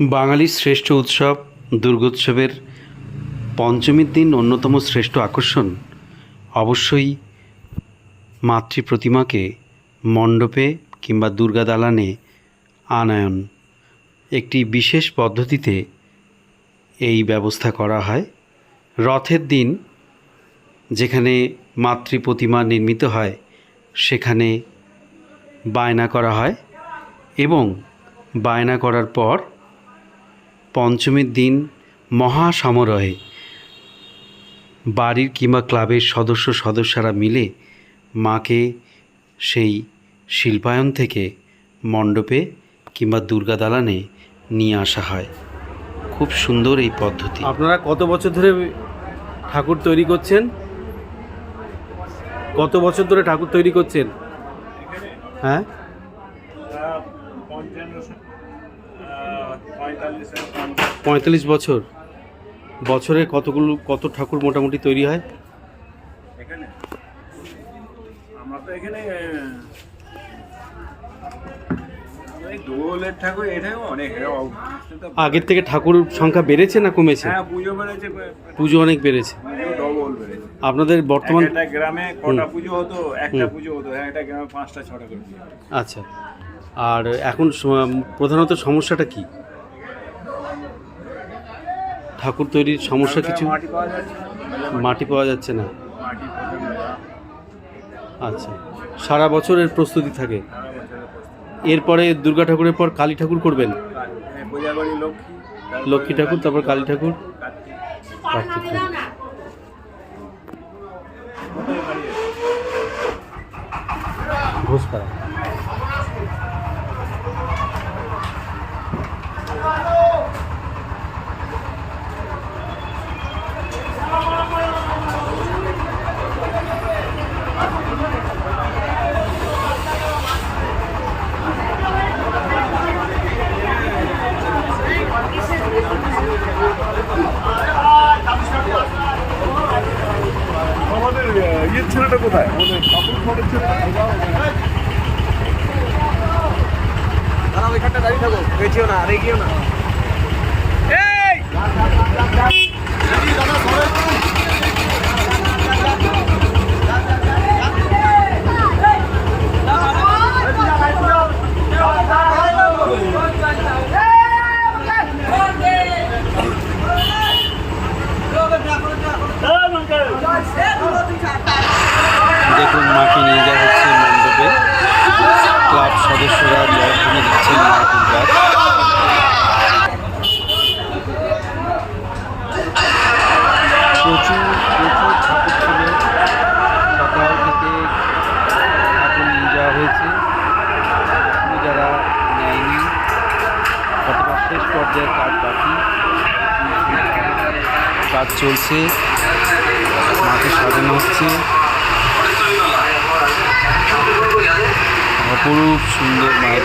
বাঙালির শ্রেষ্ঠ উৎসব, দুর্গোৎসবের পঞ্চমীর দিন অন্যতম শ্রেষ্ঠ আকর্ষণ, অবশ্যই মাতৃ প্রতিমাকে মণ্ডপে কিংবা দুর্গা দালানে আনায়ন। একটি বিশেষ পদ্ধতিতে এই ব্যবস্থা করা হয়। রথের দিন যেখানে মাতৃ প্রতিমা নির্মিত হয়, সেখানে বায়না করা হয় এবং বায়না করার পর পঞ্চমীর দিন মহা সমারোহে বাড়ির কিংবা ক্লাবের সদস্য সদস্যরা মিলে মাকে সেই শিল্পায়ন থেকে মণ্ডপে কিংবা দুর্গা দালানে নিয়ে আসা হয়। খুব সুন্দর এই পদ্ধতি। আপনারা কত বছর ধরে ঠাকুর তৈরি করছেন? কত বছর ধরে ঠাকুর তৈরি করছেন? হ্যাঁ? পঁয়তাল্লিশ বছর। বছরে কতগুলো কত ঠাকুর মোটামুটি তৈরি হয়? এখানে? আমরা তো এখানে আগের থেকে ঠাকুর সংখ্যা বেড়েছে না কমেছে? হ্যাঁ পুজো অনেক বেড়েছে। আপনাদের বর্তমান গ্রামে কটা পুজো হতো একটা পুজো হতো হ্যাঁ একটা গ্রামে পাঁচটা ছটা করে আচ্ছা। আর এখন প্রধানত সমস্যাটা কি? ঠাকুর তৈরির সমস্যা কিছু? মাটি পাওয়া যাচ্ছে না। মাটি পাওয়া যাচ্ছে না। মাটি প্রচুর মেলা। আচ্ছা। সারা বছরের প্রস্তুতি থাকে। এরপরে দুর্গা ঠাকুরের পর কালী ঠাকুর করবেন? হ্যাঁ, লক্ষ্মী। ঠাকুর তারপর কালী ঠাকুর? কার্তিক। কার্তিক ঠাকুর ঘোষপাড়া পেছিও না আর এগিয়েও না। দেখুন শেষ পর্যায়ে কাজ বাকি? কাজ চলছে। মাকে সাজানো হচ্ছে। অপরূপ সুন্দর মায়ের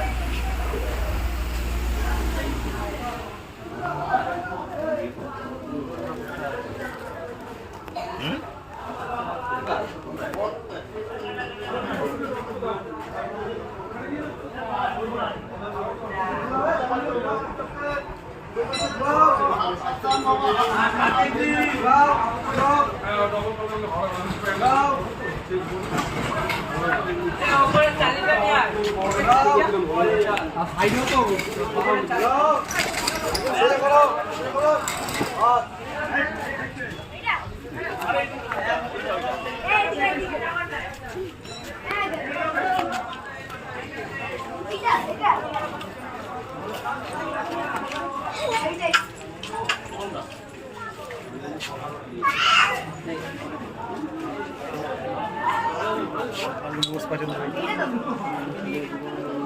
ভাইও তো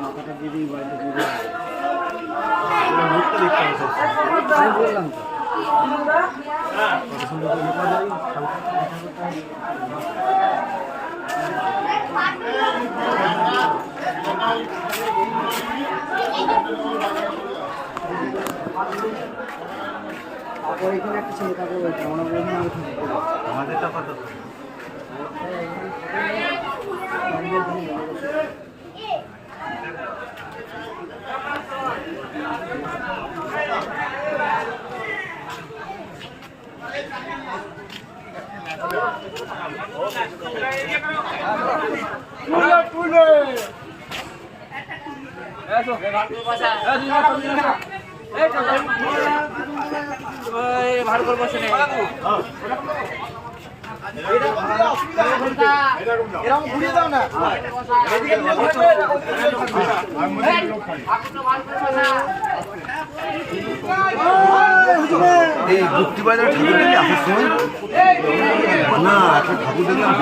মাথাটা দিয়ে দিই বাড়িতে বললাম Thank you. তারপর এখানে একটা ছেলে বললাম আমাদেরটা কত? এরকম ঘুরিয়ে দাও না এই গুপ্তি বাজার ঠাকুর দেখলে আসার সময় না একটা ঠাকুর দেখলাম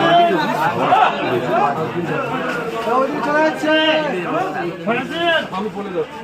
আমি বলে যাচ্ছি